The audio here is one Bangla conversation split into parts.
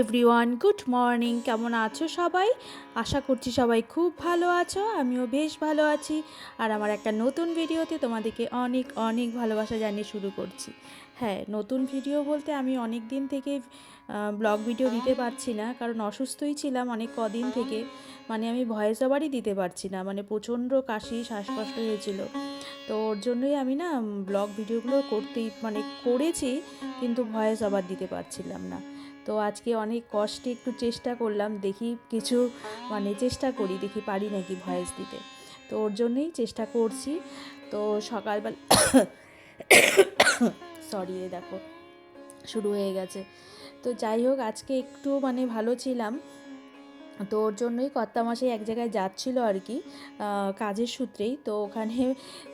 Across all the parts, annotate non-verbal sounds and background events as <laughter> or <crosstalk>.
এভরিওয়ান গুড মর্নিং কেমন আছো সবাই? আশা করছি সবাই খুব ভালো আছো, আমিও বেশ ভালো আছি। আর আমার একটা নতুন ভিডিওতে তোমাদেরকে অনেক অনেক ভালোবাসা জানিয়ে শুরু করছি। হ্যাঁ নতুন ভিডিও বলতে আমি অনেক দিন থেকে ব্লগ ভিডিও দিতে পারছি না, কারণ অসুস্থই ছিলাম অনেক কদিন থেকে। মানে আমি ভয়েস ওভারই দিতে পারছি না মানে প্রচণ্ড কাশি, শ্বাসকষ্ট হয়েছিল। তো ওর জন্যই আমি না ব্লগ ভিডিওগুলো করতেই মানে করেছি, কিন্তু ভয়েস ওভার দিতে পারছিলাম না। তো আজকে অনেক কষ্টে একটু চেষ্টা করলাম, দেখি কিছু মানে চেষ্টা করি, দেখি পারি নাকি ভয়েস দিতে। তো ওর জন্যই চেষ্টা করছি। তো সকালবেলা সরি দেখো, শুরু হয়ে গেছে। তো যাই হোক, আজকে একটু মানে ভালো ছিলাম। তো ওর জন্যই কর্তা মাসে এক জায়গায় যাচ্ছিল আর কি কাজের সূত্রেই। তো ওখানে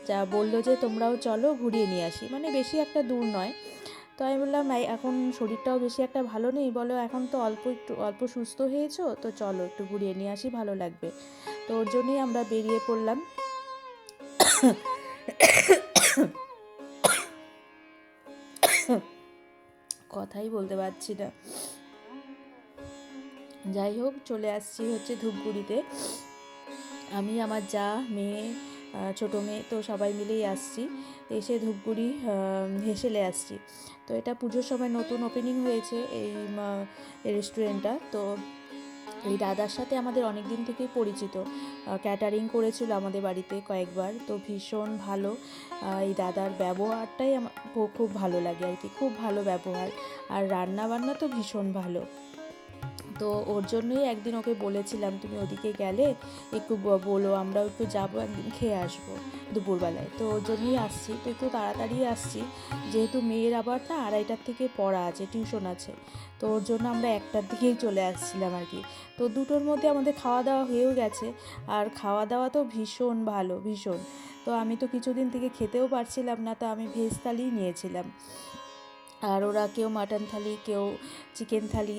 যা বলল যে তোমরাও চলো, ঘুরিয়ে নিয়ে আসি। মানে বেশি একটা দূর নয়। তো আমি বললাম এখন শরীরটাও বেশি একটা ভালো নেই। বলো, এখন তো অল্প একটু, অল্প সুস্থ হয়েছো, তো চলো একটু ঘুরিয়ে নিয়ে আসি, ভালো লাগবে। তো ওর জন্যই আমরা বেরিয়ে পড়লাম। কথাই বলতে পারছি না। যাই হোক, চলে আসছি হচ্ছে ধূপগুড়িতে। আমি, আমার যা মেয়ে ছোটো মেয়ে, তো সবাই মিলেই আসছি। এসে ধূপগুড়ি হেসেলে আসছি। তো এটা পুজোর সময় নতুন ওপেনিং হয়েছে এই রেস্টুরেন্টটা তো এই দাদার সাথে আমাদের অনেক দিন থেকেই পরিচিত। ক্যাটারিং করেছিল আমাদের বাড়িতে কয়েকবার। তো ভীষণ ভালো এই দাদার ব্যবহারটাই আমার খুব ভালো লাগে আর কি। খুব ভালো ব্যবহার। আর রান্না বান্না তো ভীষণ ভালো। তো ওর জন্যই একদিন ওকে বলেছিলাম, তুমি ওদিকে গেলে একটু বলো আমরাও একটু যাব, একদিন খেয়ে আসব দুপুরবেলায়। তো ওর জন্যই আসছি, তো একটু তাড়াতাড়ি আসছি। যেহেতু মেয়ের আবার না আড়াইটার থেকে পড়া আছে, টিউশন আছে, তো ওর জন্য আমরা একটার দিকেই চলে আসছিলাম আর কি। তো দুটোর মধ্যে আমাদের খাওয়া দাওয়া হয়েও গেছে, আর খাওয়া দাওয়া তো ভীষণ ভালো, ভীষণ। তো আমি তো কিছুদিন থেকে খেতেও পারছিলাম না, তো আমি ভেজ থালিই নিয়েছিলাম। আর ওরা কেউ মাটন থালি কেউ চিকেন থালি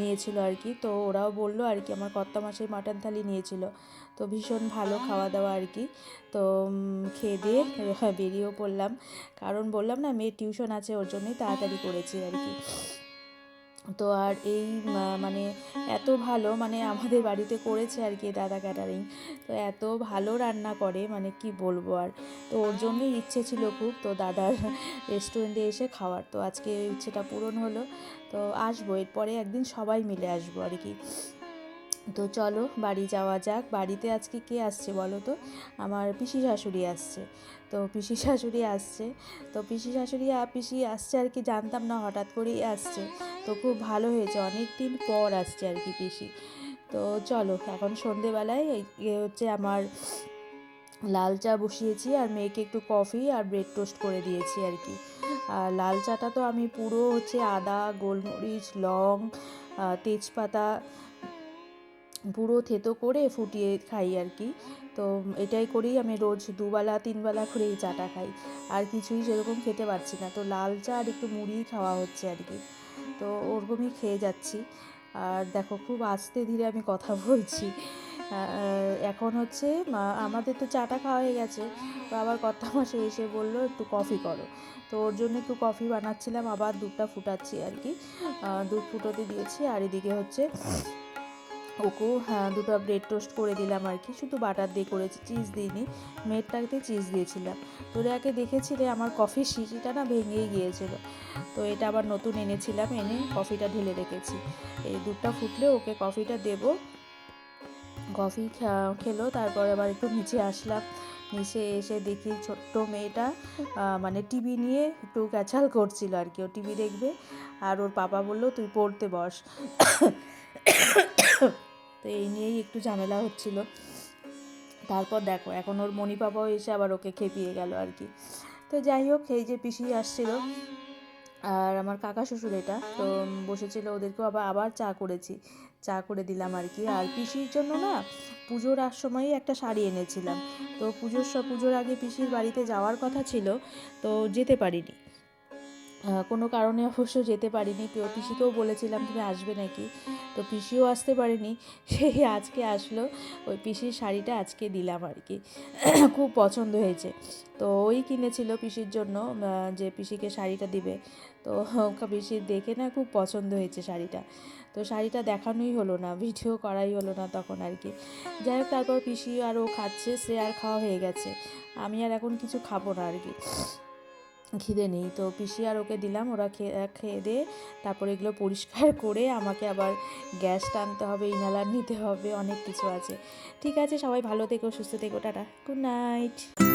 নিয়েছিল আর কি। তো ওরাও বলল আর কি আমার কর্তা মাসের মাটন থালি নিয়েছিল। তো ভীষণ ভালো খাওয়া দাওয়া আর কি। তো খেয়ে দিয়ে বেরিয়েও পড়লাম। কারণ বললাম না মেয়ে টিউশন আছে ওর জন্যই তাড়াতাড়ি করেছি আর কি। তো আর এই মানে এত ভালো মানে আমাদের বাড়িতে করেছে আর কি দাদা ক্যাটারিং তো এত ভালো রান্না করে মানে কি বলব আর। তো ওর জন্যই ইচ্ছে ছিল খুব, তো দাদার রেস্টুরেন্টে এসে খাওয়ার। তো আজকে ইচ্ছেটা পূরণ হলো, তো আসব। এরপরে একদিন সবাই মিলে আসব আর কি। তো চলো বাড়ি যাওয়া যাক। বাড়িতে আজকে কে আসছে বলো তো? আমার পিসি শাশুড়ি আসছে। তো পিসি শাশুড়ি আসছে। তো পিসি শাশুড়ি পিসি আসছে আর কি, জানতাম না হঠাৎ করেই আসছে। তো খুব ভালো হয়েছে অনেক দিন পর আসছে আর কি পিসি। তো চলো, এখন সন্ধেবেলায় হচ্ছে আমার লাল চা বসিয়েছি আর মেয়েকে একটু কফি আর ব্রেড টোস্ট করে দিয়েছি আর কি। আর লাল চাটা তো আমি পুরো হচ্ছে আদা, গোলমরিচ, লং তেজপাতা পুরো থেতো করে ফুটিয়ে খাই আর কি। তো এটাই করেই আমি রোজ দুবেলা, তিনবেলা করে এই চাটা খাই। আর কিছুই সেরকম খেতে পারছি না। তো লাল চা আর একটু মুড়ি খাওয়া হচ্ছে আর কি। তো ওরকমই খেয়ে যাচ্ছি। আর দেখো খুব আস্তে ধীরে আমি কথা বলছি। এখন হচ্ছে আমাদের তো চাটা খাওয়া হয়ে গেছে। তো আবার কর্তা মাসে এসে বলল, একটু কফি করো। তো ওর জন্য একটু কফি বানাচ্ছিলাম, আবার দুধটা ফুটাচ্ছি আর কি। দুধ ফুটোতে দিয়েছি। আর এদিকে হচ্ছে ওকেও হ্যাঁ দুটো ব্রেড টোস্ট করে দিলাম আর কি। শুধু বাটার দিয়ে করেছি চিজ দিইনি মেয়েরটাতে চিজ দিয়েছিলাম। তোরে আগে দেখেছিলে, আমার কফির শিশিটা না ভেঙেই গিয়েছিল। তো এটা আবার নতুন এনেছিলাম, এনে কফিটা ঢেলে রেখেছি। এই দুধটা ফুটলে ওকে কফিটা দেব। কফি খেলো, তারপরে আবার একটু নিচে আসলাম। নিচে এসে দেখি ছোট্ট মেয়েটা মানে টিভি নিয়ে একটু ক্যাচাল করছিল আর কি। ও টিভি দেখবে, আর ওর পাপা বলল, তুই পড়তে বস। তো এই নিয়েই একটু ঝামেলা হচ্ছিল। তারপর দেখো, এখন ওর মণি পাপাও এসে আবার ওকে খেপিয়ে গেল আর কি। তো যাই হোক, এই যে পিসি আসছিল, আর আমার কাকা শ্বশুর এটা, তো বসেছিল ওদেরকেও আবার আবার চা করেছি, চা করে দিলাম আর কি। আর পিসির জন্য না, পুজোর আর সময়ই একটা শাড়ি এনেছিলাম। তো পুজোর সব পুজোর আগে পিসির বাড়িতে যাওয়ার কথা ছিল, তো যেতে পারিনি। কোনো কারণে অবশ্য যেতে পারিনি। প্রিয় পিসিকেও বলেছিলাম, তুমি আসবে নাকি? তো পিসিও আসতে পারেনি। সেই আজকে আসলো, ওই পিসির শাড়িটা আজকে দিলাম আর কি। খুব পছন্দ হয়েছে। তো ওই কিনেছিল পিসির জন্য যে পিসিকে শাড়িটা দিবে। তো পিসির দেখে না খুব পছন্দ হয়েছে শাড়িটা। তো শাড়িটা দেখানোই হলো না, ভিডিও করাই হলো না তখন আর কি। যাই হোক, তারপর পিসি আর ও খাচ্ছে, সে আর খাওয়া হয়ে গেছে। আমি আর এখন কিছু খাব না আর কি। খিদে নেই। তো পিসি আর ওকে দিলাম, ওরা খেয়ে খেয়ে দিয়ে তারপরে এগুলো পরিষ্কার <laughs> করে আমাকে আবার গ্যাস টানতে হবে ইনালার নিতে হবে, অনেক কিছু আছে। ঠিক আছে, সবাই ভালো থেকো, সুস্থ থেকো, টাটা, গুড নাইট।